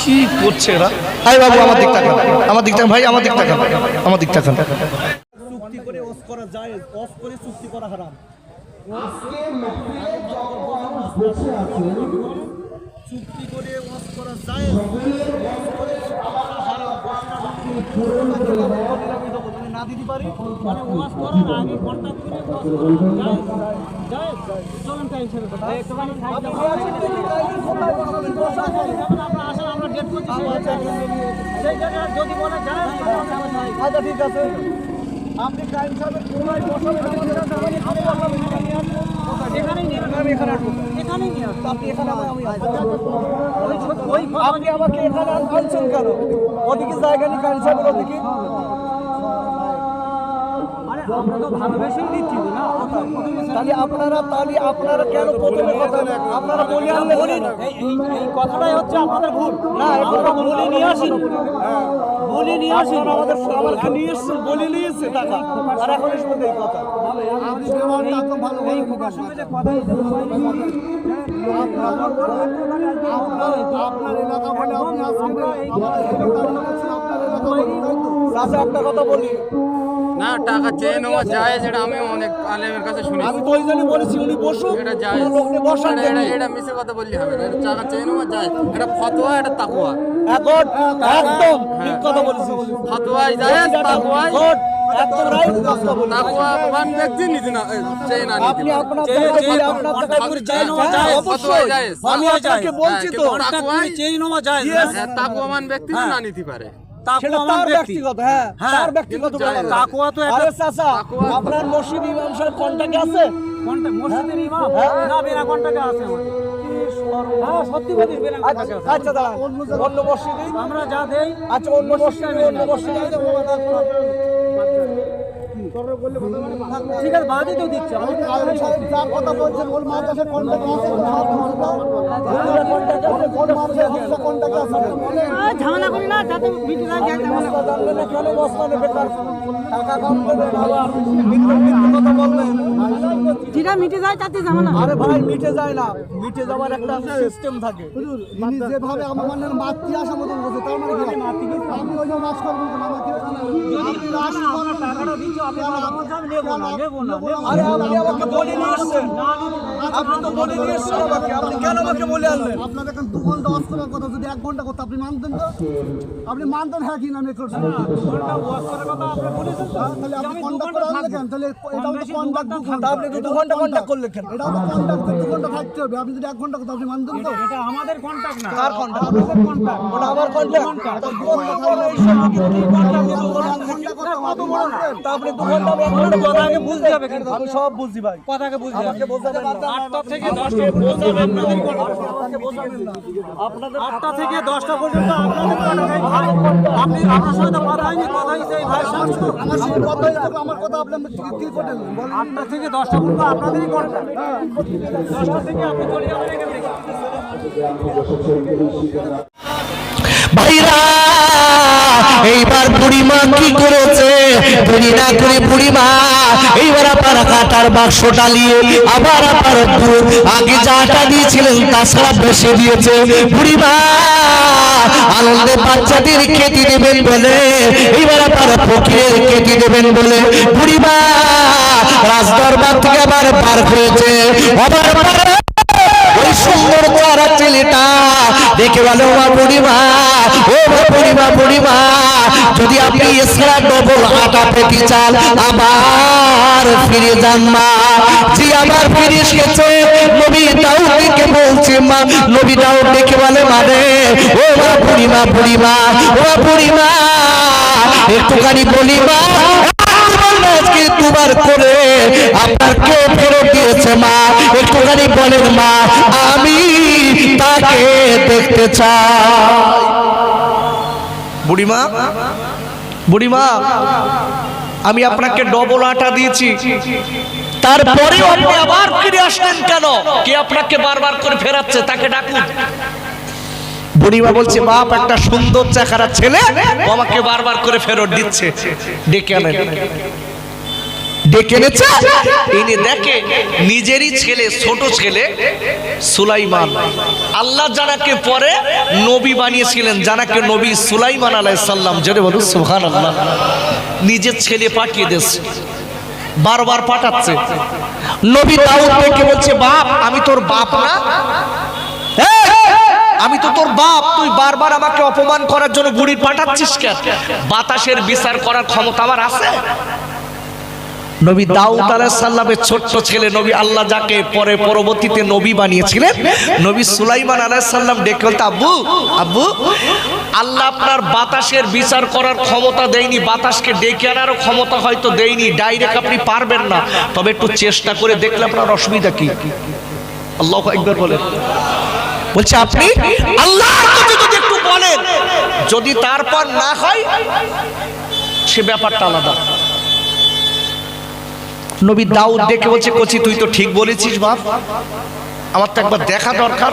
কি করছে এরা? আই বাবু আমার দিক তাকান আমার দিক তাকান ভাই আমার দিক তাকান আমার দিক তাকান চুক্তি করে ওস করা যায় ওস করে চুক্তি করা হারাম। চুক্তি করে ওস করা যায় করে করা হারাম। দিতে পারি মানে ওয়াশ করার আগে করে ওয়াশ যায় যায় চলেন টাইম ছেড়ে দাও একটুখানি সাইড আমরা আমরা ডেট করছি সেই জায়গায় যদি বলে যায় আচ্ছা ঠিক আছে আপনি টাইম সাহেবের পুরোই বসাবেন আমাদের এখানেই নিয়ে আমি এখানে এখানেই নিয়ে আপনি এখানে আমি আপনি আমাকে এখানে আনছেন কেন ওদিকে জায়গা নেই কাইন সাহেবের ওদিকে তাহলে আপনারা তাহলে আপনারা কেন প্রথমে কথা আপনারা বলি আমরা বলি এই কথাটাই হচ্ছে আপনাদের ভুল না বলি নিয়ে আসি বলি নিয়ে আসি আমাদের আমার নিয়ে এসছেন বলি নিয়ে এসছে টাকা আর এখন এসে এই কথা আপনি ব্যবহারটা একদম ভালো এই সঙ্গে যে কথা আপনার এলাকা বলে আপনি আসবেন একটা কথা বলি না টাকা চেয়ে নেওয়া যায় যেটা আমি অনেক আলেমের কাছে শুনেছি। আমি তো ওই জন্য বলেছি উনি এটা যায়। বসান এটা- এটা। মিশে কথা বললি হবে না। টাকা চেয়ে নেওয়া যায়। এটা ফতোয়া এটা তাকুয়া এখন একদম ঠিক কথা বলেছিস। ফতোয়াই যায় তাকুয়াই Good, একদম right কথা বলেছিস। তাকুয়াবান ব্যক্তি নিতে না চেয়ে না নিতে আপনি পারে। আপনার আপনার জায়গায় করে চেয়ে নেওয়া যায়, হ্যাঁ, অবশ্যই। আমি আপনাকে বলছি তো। তাকুয়াই Yes, হ্যাঁ, তাকুয়াবান ব্যক্তি না। নিতে পারে। তার ব্যক্তিগত হ্যাঁ তার ব্যক্তিগত তো আরে চাচা আপনার মসজিদ ইমাম সাহেব কন্টাক্টে আছে? মসজিদের ইমাম? না বিনা কন্টাক্টে আছে হ্যাঁ বিনা কন্টাক্টে আছে? আচ্ছা দাঁড়ান। অন্য মসজিদে? আমরা যা দেই আচ্ছা অন্য মসজিদে অন্য মসজিদে। ঠিক আছে বাদই তো দিচ্ছি। আমি যা কথা বলছেন ওর মাদ্রাসার আছে? কন্টাক্ট আছে? কোন মাদ্রাসার কন্টাক্ট আছে? ঝামেলা করি না যাতে জানলে কেন টাকা কম কথা বলবেন। যেটা মিটে যায় তাতে ঝামেলা আরে ভাই মিটে যায় না। মিটে যাওয়ার একটা সিস্টেম থাকে। ইনি যেভাবে আমার মাতৃ আসা মতন বলছে তার মানে কি? আমি ওই জন্য করব না আপনি রাস করার টাকাটা দিচ্ছ আপনি নেব না নেব না আরে আপনি আপনি আমাকে বলে নিয়ে আপনি তো বলে নিয়ে এসছেন আমাকে। আপনি কেন আমাকে বলে আনলেন আপনার এখন দু ঘণ্টা করার কথা যদি এক ঘণ্টা করতে আপনি মানতেন তো? আপনি মানতেন হ্যাঁ কি না আমি করছি। তাহলে আপনি কন্ট্যাক্ট করে আনলে কেন তাহলে এটাও তো কন্ট্যাক্ট আপনি তো দু ঘণ্টা করলেন কেন? কন্ট্যাক্ট দু ঘণ্টা থাকতে হবে। আপনি যদি এক ঘণ্টা করতে আপনি মানতেন তো। এটা আমাদের কন্টাক্ট না। কার কন্টাক্ট আমাদের কন্টাক্ট ওটা আমার কন্টাক্ট তো দু ঘণ্টা এই সময় কি কি দু ঘণ্টা কত বড় না তা আপনি দু ঘণ্টা আমি এক ঘণ্টা কথা আগে বুঝতে হবে কিন্তু। আমি সব বুঝি ভাই। কথা আগে বুঝতে আমাকে বোঝাবেন না। আটটা থেকে বোঝাবেন আপনাদের বোঝাবেন না। আপনাদের থেকে দশটা পর্যন্ত আপনাদের ভাই আপনি আপনার সাথে কথা হয়নি কথা হয়েছে এই ভাই আমার কথা হয়েছে, আমার কথা আপনি কি- কি করলেন বলেন। আটটা থেকে দশটা পর্যন্ত আপনাদেরই ভাইরা, এইবার বুড়িমা কি করেছে? দেরি না করে বুড়িমা, এইবার আবার কাটার বাক্সটা নিয়ে আবার দুধ আগে যাটা দিয়েছিলেন, তাছাড়া বসে দিয়েছে। বুড়িমা, আনন্দে বাচ্চাদের খেতে দেবেন বলে, এইবার আবার ফকিরের খেতে দেবেন বলে। বুড়িমা রাজদরবার থেকে আবার পার আবার ওই সুন্দর চারা ছেলেটা দেখে বলো, মা বুড়িমা, ও মা বুড়িমা বুড়িমা, যদি আপনি এসরা ডবল আটা পেতে চান, আবার ফিরে যান মা। জি আবার ফিরে এসেছে, নবী দাউদকে বলছে, মা, নবী দাউদ দেখে বলে মানে ও মা বুড়িমা বুড়িমা, ও মা বুড়িমা, একটুখানি বলি মা আজকে দুবার করে আপনার কে ফেরত দিয়েছে মা। একটুখানি বলেন মা আমি তাকে দেখতে চাই। বুড়িমা বুড়িমা আমি আপনাকে ডবল আটা দিয়েছি। তারপরেও আপনি আবার ফিরে আসলেন কেন? কে আপনাকে বারবার করে ফেরাচ্ছে তাকে ডাকুন। বুড়িমা বলছে বাপ একটা সুন্দর চেহারা ছেলে আমাকে বারবার করে ফেরত দিচ্ছে। ডেকে আনেন। ডেকে এনেছে। এনে দেখে নিজেরই ছেলে ছোট ছেলে সুলাইমান। আল্লাহ জানাকে পরে নবী বানিয়েছিলেন জানাকে নবী সুলাইমান আলাই সাল্লাম জেনে বলুন সুহান আল্লাহ নিজের ছেলে পাঠিয়ে দিয়েছে বারবার পাঠাচ্ছে। নবী দাউদ ডেকে বলছে বাপ আমি তোর বাপ না। আমি তো তোর বাপ তুই বারবার আমাকে অপমান করার জন্য বুড়ি পাঠাচ্ছিস কেন? বাতাসের বিচার করার ক্ষমতা আমার আছে? নবী দাউদ আলাইসাল্লামের ছোট্ট ছেলে, নবী আল্লাহ যাকে পরে পরবর্তীতে নবী বানিয়েছিলেন, নবী সুলাইমান আলাইসাল্লাম ডেকে বলতে, আব্বু আব্বু, আল্লাহ আপনার বাতাসের বিচার করার ক্ষমতা দেয়নি, বাতাসকে ডেকে আনারও ক্ষমতা হয়তো দেয়নি, ডাইরেক্ট আপনি পারবেন না। তবে একটু চেষ্টা করে দেখলে আপনার অসুবিধা কি? আল্লাহ একবার বলেন। বলছে, আপনি আল্লাহ যদি একটু বলেন, যদি তারপর না হয়, সে ব্যাপারটা আলাদা। নবী দাউদ দেখে বলছে, কচি, তুই তো ঠিক বলেছিস বাপ। আমার তো একবার দেখা দরকার।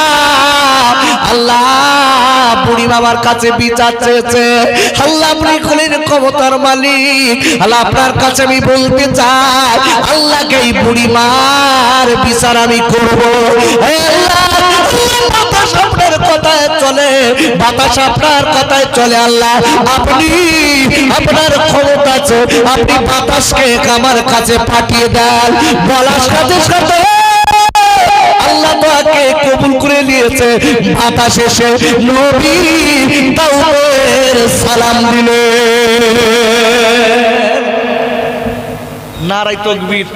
আল্লাহ, বুড়ি বাবার কাছে বিচার চেয়েছে। আল্লাহ আপনি খুলেন ক্ষমতার মালিক। আল্লাহ, আপনার কাছে আমি বলতে চাই, আল্লাহকে এই বুড়ি মার বিচার আমি করব। বাতাস আপনার কথায় চলে, বাতাস আপনার কথায় চলে আল্লাহ। আপনি, আপনার ক্ষমতা আছে, আপনি বাতাসকে আমার কাছে পাঠিয়ে দেন। বলার সাথে সাথে তোকে কবুল করে নিয়েছে। বাতাস এসে নবী দাউদের সালাম দিলে। নারাই তকবীর।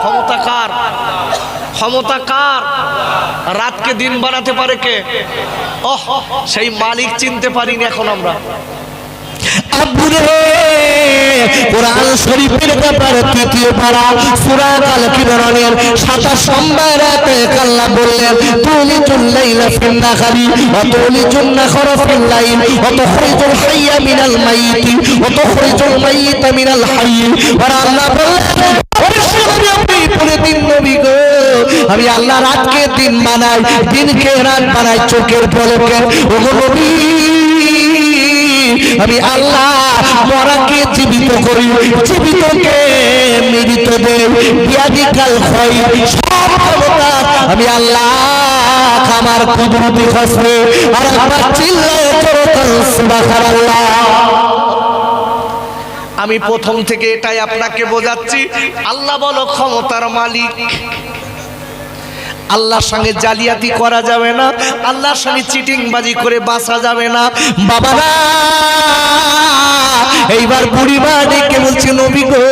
ক্ষমতা কার? ক্ষমতা কার? রাতকে দিন বানাতে পারে কে? ওহ সেই মালিক চিনতে পারিনি এখন আমরা। আব্বুরে কোরআন শরীফের ব্যাপারে তৃতীয় পারা সূরা আল কিবরনের 27 নম্বর আয়াতে আল্লাহ পুরো আমি আল্লাহ রাতকে দিন বানাই, দিনকে রাত বানাই, চোখের ও নবী আমি আল্লাহ মরাকে জীবিত করি, জীবিতকে মৃত ক্ষমতা আমি আল্লাহ আমার কুদরতি খসবে আর আমার চিল্লায় করতাল সুবহানাল্লাহ। আমি প্রথম থেকে এটাই আপনাকে বোঝাচ্ছি। আল্লাহ বলো ক্ষমতার মালিক। আল্লাহর সঙ্গে জালিয়াতি করা যাবে না, আল্লাহর সঙ্গে চিটিংবাজি করে বাঁচা যাবে না। বাবারা, এইবার বুড়িমা ডেকে বলছে, নবী গো,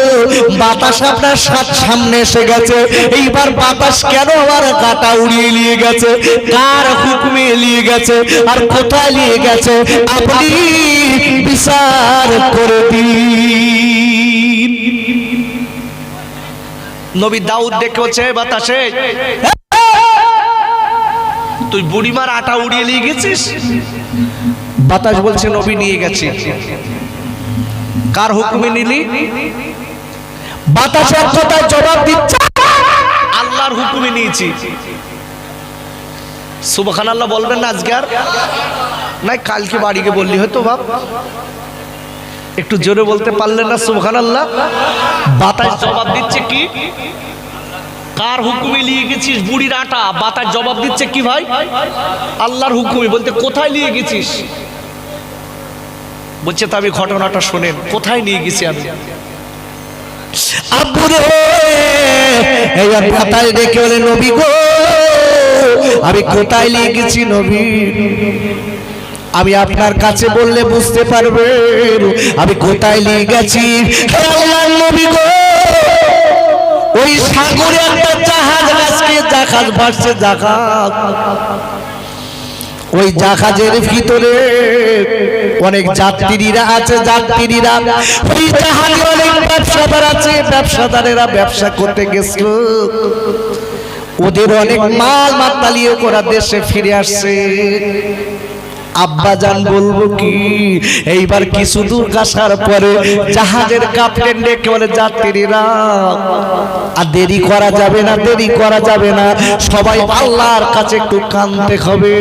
বাতাস আপনার সাত সামনে এসে গেছে। এইবার বাতাস কেন আমার কাটা উড়িয়ে নিয়ে গেছে? কার হুকুমে নিয়ে গেছে? আর কোথায় নিয়ে গেছে? আপনি বিচার করে দিন। নবী দাউদ ডেকে বলছে বাতাসে তুই বুড়িমার আটা উড়িয়ে নিয়ে গেছিস? বাতাস বলছে, নবী, নিয়ে গেছে। কার হুকুমে নিলি? বাতাস এক কথায় জবাব দিচ্ছে, আল্লাহর হুকুমে নিয়েছি। সুবহান আল্লাহ বলবেন না আজকে আর? নাই, কালকে বাড়িকে বললি হয়তো, বাপ। একটু জোরে বলতে পারলেন না সুবহান আল্লাহ বাতাস জবাব দিচ্ছে কি? কার হুকুমে নিয়ে গেছিস বুড়ির আটা? বাতার জবাব দিচ্ছে কি ভাই? আল্লাহর হুকুমে। বলতে, কোথায় নিয়ে গেছিস? বলছে, তা আমি ঘটনাটা শোনেন। কোথায় নিয়ে গেছি আমি? বলে, নবী গো, আমি নিয়ে গেছি নবী? আমি আপনার কাছে বললে বুঝতে পারবেন, আমি কোথায় নিয়ে গেছি? নবী গো ওই সাগরে একটা জাহাজ আজকে জাহাজ ভাসছে জাহাজ ওই জাহাজের ভিতরে অনেক যাত্রীরা আছে, যাত্রীরা। ওই জাহাজে অনেক ব্যবসাদার আছে, ব্যবসাদারেরা ব্যবসা করতে গেছিল। ওদের অনেক মাল মাতালিও করা দেশে ফিরে আসছে। আব্বাজান বলব কি? এইবার কিছু দূর আসার পরে জাহাজের ক্যাপ্টেন ডেকে বলে যাত্রীরা। আর দেরি করা যাবে না দেরি করা যাবে না। সবাই আল্লাহর কাছে একটু কানতে হবে।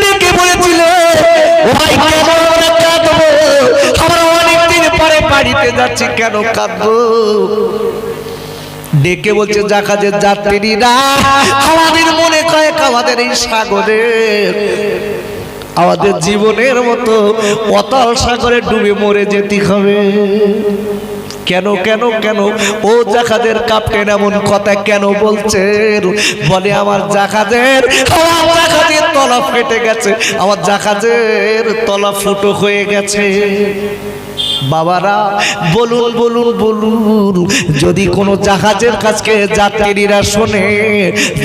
ডেকে বলেছিল, "ও ভাই, কেন আমরা কাঁদবো? আমরা অনেকদিন পরে বাড়িতে যাচ্ছি কেন কাঁদবো ডেকে বলছে জাহাজের যাত্রীরা আমাদের আমাদের এই সাগরে আমাদের জীবনের মতো পতাল সাগরে ডুবে মরে যেতে হবে। কেন কেন কেন? ও জাহাজের ক্যাপ্টেন এমন কথা কেন বলছেন? বলে আমার আমার জাহাজের তলা ফেটে গেছে, আমার জাহাজের তলা ফুটো হয়ে গেছে। বাবারা, বলুন বলুন বলুন, যদি কোনো জাহাজের কাছকে যাত্রীরা শোনে,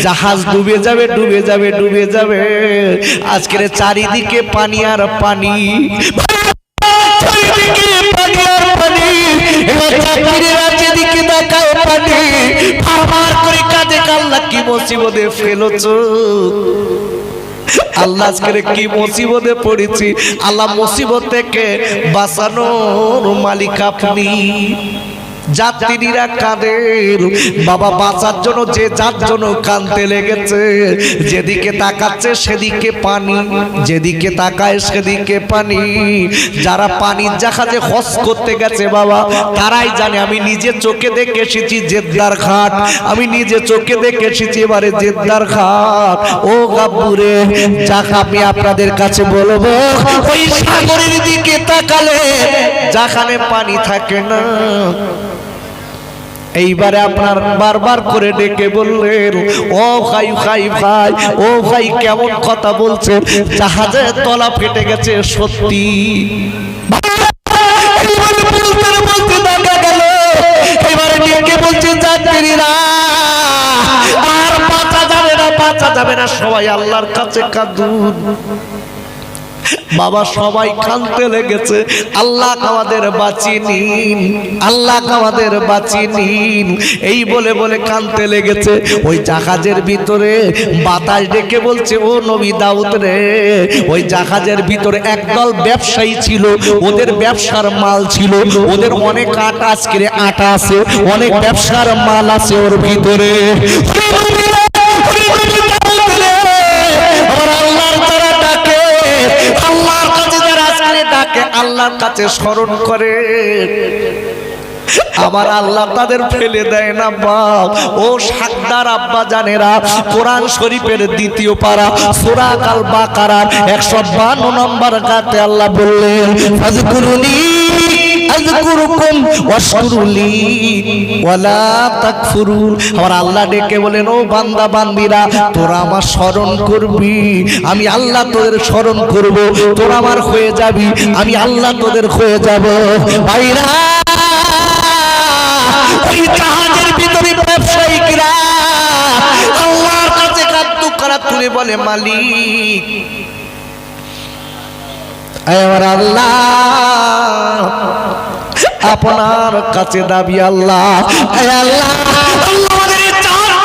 জাহাজ ডুবে যাবে ডুবে যাবে ডুবে যাবে। আজকের চারিদিকে পানি আর পানি। আর করে কাঁদে কাল্লা কি মুসিবতে ফেলেছো? আল্লাহ আজকে কি মুসিবতে পড়েছি? আল্লাহ মুসিবত থেকে বাঁচানোর মালিক আপনি। যাত্রীরা কাঁদের বাবা বাঁচার জন্য, যে যার জন্য কানতে লেগেছে, যেদিকে তাকাচ্ছে সেদিকে পানি, যেদিকে তাকায় সেদিকে পানি। যারা পানির জাহাজে হস করতে গেছে বাবা, তারাই জানে, আমি নিজে চোখে দেখে এসেছি জেদ্দার ঘাট। আমি নিজে চোখে দেখে এসেছি এবারে জেদ্দার ঘাট। ও গাব্বুরে, যাক আমি আপনাদের কাছে বলব, ওই সাগরের দিকে তাকালে, যেখানে পানি থাকে না এইবারে আপনার বারবার করে ডেকে বললেন, ও ভাই ভাই ভাই, ও ভাই কেমন কথা বলছেন? জাহাজের তলা ফেটে গেছে, সত্যি। আর বাঁচা যাবে না, বাঁচা যাবে না। সবাই আল্লাহর কাছে কাঁদুন। বাবা সবাই কানতে লেগেছে। আল্লাহ আমাদের বাঁচিয়ে নিন। আল্লাহ আমাদের বাঁচিয়ে নিন। এই বলে বলে কানতে লেগেছে। ওই জাহাজের ভিতরে বাতাস ডেকে বলছে, ও নবী দাউদ রে, ওই জাহাজের ভিতরে একদল ব্যবসায়ী ছিল। ওদের ব্যবসার মাল ছিল। ওদের অনেক আটা আজকে আটা আছে। অনেক ব্যবসার মাল আছে ওর ভিতরে। আল্লাহর কাছে যারা আল্লাহর কাছে স্মরণ করে। আল্লাহ তাদের ফেলে দেয় না, বাপ। ও সাকদার আব্বা জানেরা কোরআন শরীফের দ্বিতীয় পারা, সুরা কাল বাকারার 152 নম্বর গাতে আল্লাহ বললেন আযকুরুকুম ওয়াশকুরুলি ওয়ালা তাকফুরুন। আমার আল্লাহ ডেকে বলেন, ও বান্দা, বান্দিরা, তোরা আমার স্মরণ করবি। আমি আল্লাহ তোদের স্মরণ করব। তোরা আমার হয়ে যাবি। আমি আল্লাহ তোদের হয়ে যাব। ভাইরা, ওই জাহাজের ভিতরে ব্যবসায়িকরা আল্লাহর কাছে কাদ্য করা তুলে বলে, মালিক আল্লাহ। আপনার কাছে দাবি আল্লাহ।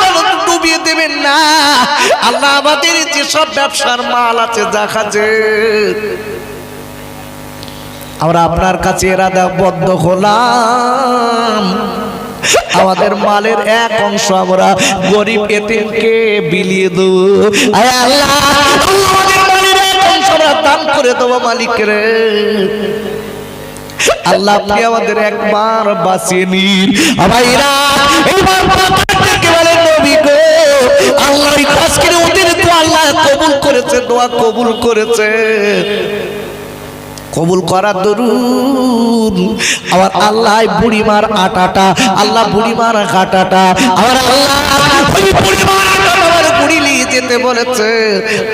আল্লাহ ডুবিয়ে দেবেন না। আল্লাহ আমাদের যেসব ব্যবসার মাল আছে জাহাজে আমরা আপনার কাছে এরাদাবদ্ধ হলাম। আমাদের মালের এক অংশ আমরা গরিব এতিমকে বিলিয়ে দেব। আল্লাহ দান করে দেবো মালিকের। আল্লাহ আপনি আমাদের একবার বাঁচিয়ে নিন। ভাইরা, এইবার বলেন নবী গো, আল্লাহ এই কাজ করে ওদের তো আল্লাহ কবুল করেছে, দোয়া কবুল করেছে। কবুল করার দরুন আমার আল্লাহ বুড়িমার আটাটা, আল্লাহ বুড়িমার কাটাটা আমার আল্লাহ বুড়িমার আটাটা যেতে বলেছে,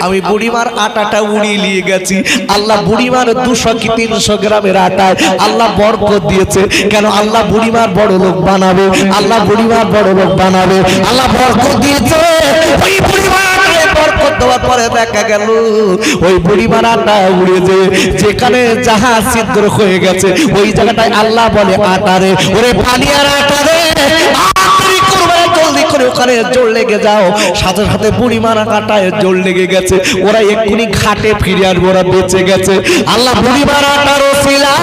আমি বুড়িমার আটাটা উড়িয়ে নিয়ে গেছি। আল্লাহ বুড়িমার দুশো কি তিনশো গ্রামের আটায় আল্লাহ বরকত দিয়েছে। কেন আল্লাহ বুড়িমার বড় লোক বানাবে? আল্লাহ বুড়িমার বড় লোক বানাবে। আল্লাহ বরকত দিয়েছে। যেখানে জাহাজ ছিদ্র হয়ে গেছে, ওই জায়গাটায় আল্লাহ বলে আটারে ওরে পানি আর আটারে করে ওখানে জোর লেগে যাও। সাথে সাথে বুড়ি মারা কাটায় জোর লেগে গেছে। ওরা এক্ষুনি ঘাটে ফিরে আসবে, ওরা বেঁচে গেছে। আল্লাহ বুড়ি মারাটার ওসিলা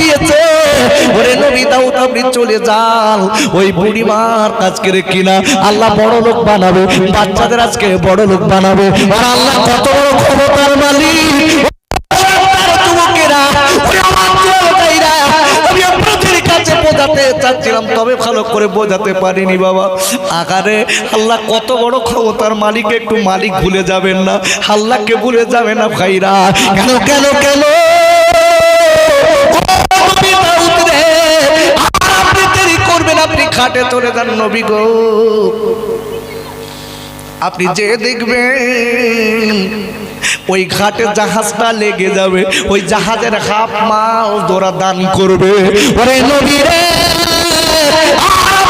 দিয়েছে। ওরে নবী দাউদ আপনি চলে যান। ওই বুড়ি মার কাজ করে কিনা। আল্লাহ বড় লোক বানাবে, বাচ্চাদের আজকে বড় লোক বানাবে। আর আল্লাহ কত বড় ক্ষমতার বোঝাতে পারিনি বাবা। আকারে আল্লাহ কত বড় ক্ষমতার মালিক, একটু মালিক ভুলে যাবেন না। আল্লাহকে ভুলে যাবে না ভাইরা। কেন কেন কেন? আপনি দেরি খাটে চলে যান নবী গো আপনি যে দেখবেন, ওই ঘাটে জাহাজটা লেগে যাবে, ওই জাহাজের হাফ মাল তোরা দান করবে। ওরে নবী রে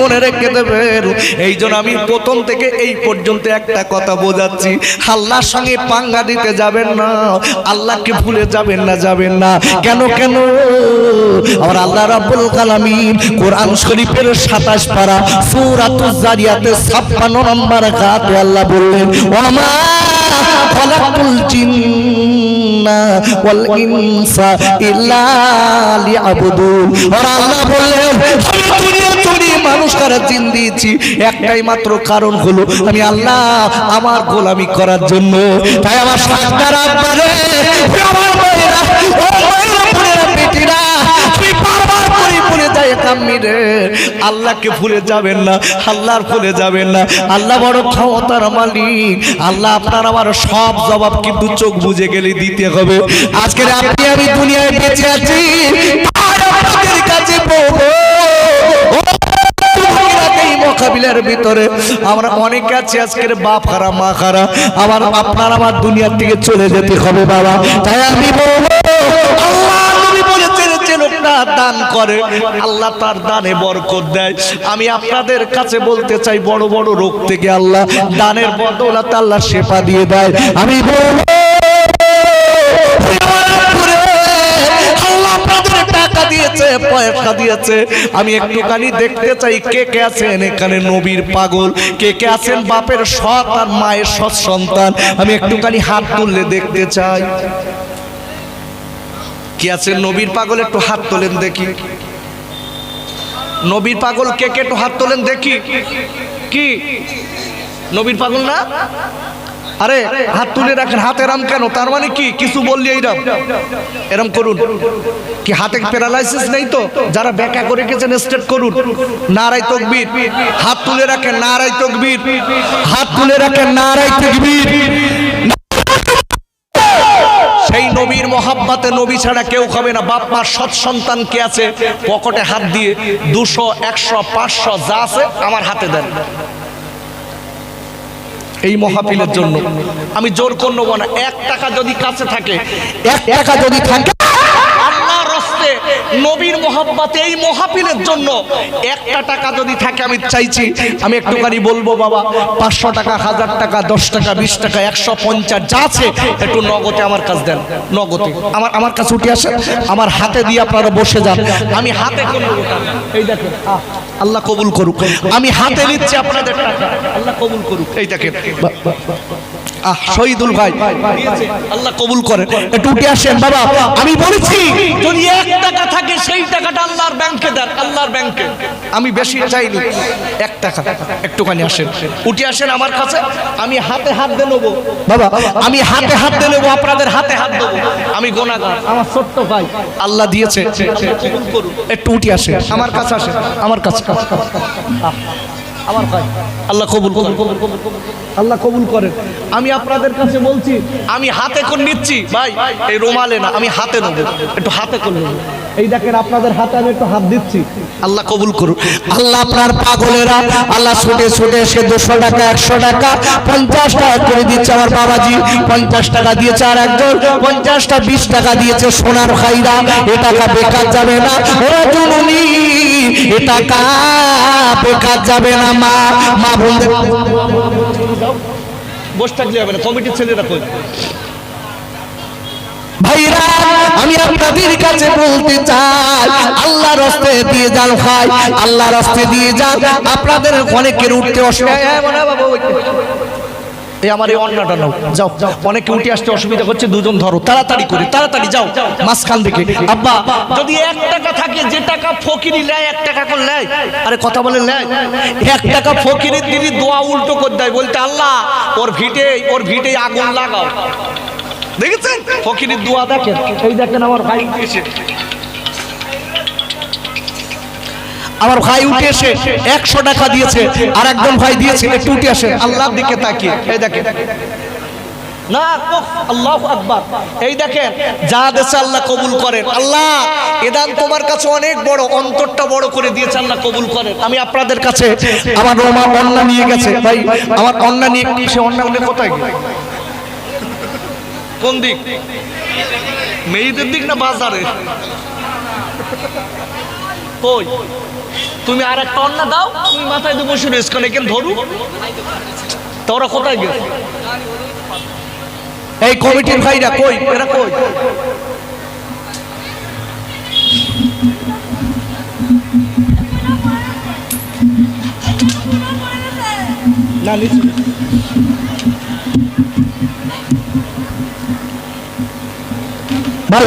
মনে রেখে দেবেন। এই জন্য আমি প্রথম থেকে এই পর্যন্ত একটা কথা বোঝাচ্ছি। আল্লাহর সঙ্গে পাঙ্গা দিতে যাবেন না। আল্লাহকে ভুলে যাবেন না যাবেন না। কেন কেন? আমার আল্লাহ রাব্বুল কালামিন কোরআন শরীফের 27 পারা সূরাতুজ জারিয়াতে 56 নম্বর আয়াতে আল্লাহ বললেন, ওয়ামা খালাকুল জিন্না ওয়াল ইনসা ইল্লা আর আল্লাহ বললেন মানুষ করার জিন দিয়েছি। একটাই মাত্র কারণ হলো আমি আল্লাহ, আমার গোলামি করার জন্য। তাই আমার সাতটার আল্লাহকে ভুলে যাবেন না, আল্লাহর ভুলে যাবেন না। আল্লাহ বড় ক্ষমতার মালিক। আল্লাহ আপনার আমার সব জবাব কিন্তু চোখ বুঝে গেলে দিতে হবে। আজকের আপনি আমি দুনিয়ায় বেঁচে আছি কাছে বলব মোকাবিলার ভিতরে। আমরা অনেকে আছি আজকের বাপ হারা, মা হারা। আমার আপনার আমার দুনিয়ার থেকে চলে যেতে হবে বাবা। তাই আমি বলব দান করে, আল্লাহ তার দানে বরকত দেয়। আমি আপনাদের কাছে বলতে চাই, বড় বড় রোগ থেকে আল্লাহ দানের আল্লাহ দিয়ে দেয়। আমি বলব দিয়েছে, পয়সা দিয়েছে। আমি একটুখানি দেখতে চাই কে কে আছেন এখানে নবীর পাগল, কে কে আছেন বাপের সৎ আর মায়ের সৎ সন্তান। আমি একটুখানি হাত তুললে দেখতে চাই। কে আছেন নবীর পাগল, একটু হাত তোলেন দেখি। নবীর পাগল, কে কে একটু হাত তোলেন দেখি। কি? নবীর পাগল না? আরে, হাত তুলে রাখেন, হাত এরাম কেন? তার মানে কি? কিছু বললি এইরাম। এরম করুন। কি হাতে প্যারালাইসিস নেই তো? যারা ব্যাকা করে গেছেন স্টেট করুন। নারাই তকবীর। হাত তুলে রাখেন নারাই তকবীর। হাত তুলে রাখেন নারাই তকবীর। সেই নবীর মহাব্বাতে নবী ছাড়া কেউ খাবে না। বাপ, মার সৎ সন্তান কে আছে? পকেটে হাত দিয়ে দুশো, একশো, পাঁচশো যা আছে আমার হাতে দেন। এই মহাপিলের জন্য। আমি জোর করব না। এক টাকা যদি কাছে থাকে এক টাকা যদি থাকে রস্তে নবীর মহাব্বাতে এই মহাপিলের জন্য। একটা টাকা যদি থাকে, আমি চাইছি, আমি একটুখানি বলব বাবা, পাঁচশো টাকা, হাজার টাকা, দশ টাকা, বিশ টাকা, একশো পঞ্চাশ, যা আছে, একটু নগদে আমার কাছে দেন, নগদে। আমার আমার কাছে উঠে আসেন, আমার হাতে দিয়ে আপনারা বসে যান। আমি হাতে এই দেখেন আল্লাহ কবুল করুক। আমি হাতে নিচ্ছি আপনাদের টাকা। আল্লাহ কবুল করুক। এই দেখেন শহীদুল ভাই। আল্লাহ কবুল করে। একটু উঠে আসেন বাবা। আমি বলেছি যদি এক টাকা থাকে সেই টাকাটা আল্লাহর ব্যাংকে দেন আল্লাহর ব্যাংকে। আমি বেশি চাইনি এক টাকা। একটুখানি আসেন। উঠে আসেন আমার কাছে আমি হাতে হাত দিয়ে নেব। বাবা আমি হাতে হাত দিয়ে নেব আপনাদের হাতে হাত দেবো। আমি গোনাগার। আমার ছোট্ট ভাই। আল্লাহ দিয়েছে। একটু উঠে আসে আমার কাছে আসে আমার কাছে। আমার আল্লাহ কবুল আল্লাহ কবুল করেন। আমি আপনাদের কাছে বলছি, আমি হাতে করে নিচ্ছি। ভাই, এই না, আমি হাতে একটু হাতে এই দেখেন আপনাদের হাতে আমি একটু হাত দিচ্ছি। আল্লাহ কবুল করুন আল্লাহ আপনার পাগলেরা, আল্লাহ ছুটে ছুটে সে দুশো টাকা, একশো টাকা, পঞ্চাশ টাকা করে দিচ্ছে আমার বাবাজি। পঞ্চাশ টাকা দিয়েছে আর একজন, পঞ্চাশটা বিশ টাকা দিয়েছে সোনার ভাইরা এ টাকা বেকার যাবে না। ও জননী এ টাকা বেকার যাবে না মা। মা বলতে বসে থাকলে হবে না কমিটির ছেলেরা কই? ভাইরা আমি আপনাদের কাছে বলতে চাই আল্লাহ রাস্তে দিয়ে যান ভাই আল্লাহ রাস্তে দিয়ে যান। আপনাদের অনেকের উঠতে অসুবিধা এই আমার এই অন্যটা নাও। যাও। অনেকে উঠে আসতে অসুবিধা হচ্ছে দুজন ধরো। তাড়াতাড়ি করে, তাড়াতাড়ি যাও। মাঝখান থেকে আব্বা, যদি এক টাকা থাকে, যে টাকা ফকিরি নেয়, এক টাকা করে নেয়। আরে কথা বলে নেয়। এক টাকা ফকিরের দিদি দোয়া উল্টো করে দেয়, বলতে, আল্লাহ, ওর ভিটে ওর ভিটে আগুন লাগাও। দেখেছেন? ফকিরের দোয়া দেখেন? এই দেখেন আমার ভাই উঠেছে আমার ভাই উঠে এসে একশো টাকা দিয়েছে, আর একজন ভাই দিয়েছে, একটু উঠে আসে আল্লাহর দিকে তাকিয়ে, এই দেখেন। না আল্লাহু এই যা দেশে আল্লাহ কবুল আল্লাহ, এদান তোমার কাছে অনেক বড়, অন্তরটা বড় করে দিয়েছে আল্লাহ কবুল আমি আপনাদের কাছে আমার নিয়ে গেছে। ভাই, আমার নিয়ে, সে কোথায় কোন দিক? মেয়েদের দিক না বাজারে তুমি আর একটা অন্না দাও তুমি মাথায় দিয়ে বসে রয়েছ কেন এখানে ধরু। তা ওরা কোথায় গেছে এই কমিটির ভাইরা কই? এরা কই? না নিচে। ভাই,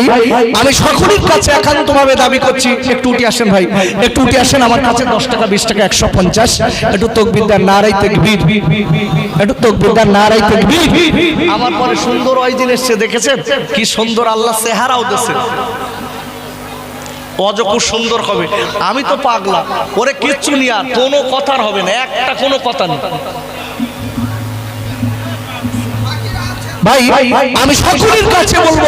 আমি সকলের কাছে একান্ত ভাবে দাবি করছি, একটু উঠে আসেন ভাই, একটু উঠে আসেন, আমার কাছে দশ টাকা, বিশ টাকা, একশো পঞ্চাশ। একটু তকবিদ্যার নারাই তেকবির একটু তকবিদ্যার নারাই তেকবির আমার পরে সুন্দর ওই জিনিস সে দেখেছেন? কি সুন্দর, আল্লাহ চেহারাও দেশে অজ সুন্দর হবে। আমি তো পাগলা, ওরে কিচ্ছু নিয়ে কোনো কথার হবে না, একটা কোনো কথা নেই। ভাই আমি সকলের কাছে বলব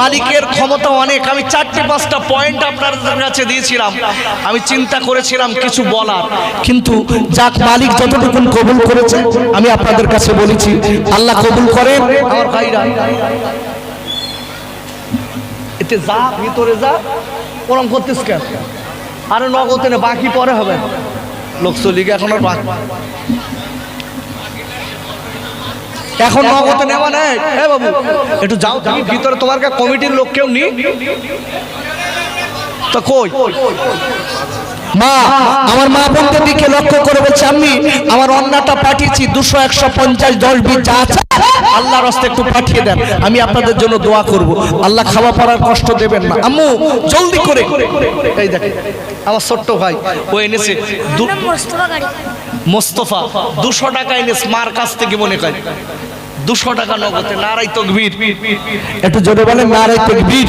মালিকের ক্ষমতা অনেক আমি চারটে পাঁচটা পয়েন্ট আপনাদের কাছে দিয়েছিলাম। আমি চিন্তা করেছিলাম কিছু বলার। কিন্তু যাক মালিক যতটুকু কবুল করেছে আমি আপনাদের কাছে বলেছি আল্লাহ কবুল করেন আমার ভাইরা। এতে যা ভিতরে যা ওরম করতেস কেন? আরে নগদ বাকি পরে হবে। লোক চলিগে এখন আর বাকি এখন মতো নেওয়া নেই। হ্যাঁ বাবু একটু যাও তুমি ভিতরে তোমার কা কমিটির লোক কেউ নি তো কই? মা আমার মা বোনদের দিকে লক্ষ্য করে বলছে আমি আমার অন্যটা পাঠিয়েছি দুশো একশো পঞ্চাশ দশ বিশ যা আছে। আল্লাহর হস্তে একটু পাঠিয়ে দেন আমি আপনাদের জন্য দোয়া করব। আল্লাহ খাওয়া পড়ার কষ্ট দেবেন না। আম্মু জলদি করে। এই দেখেন আমার ছোট্ট ভাই ও এনেছে মোস্তফা দুশো টাকা এনে মার কাছ থেকে মনে করে। দুশো টাকা নগদে নারাই তকবীর। একটু জোরে বলেন নারাই তকবীর।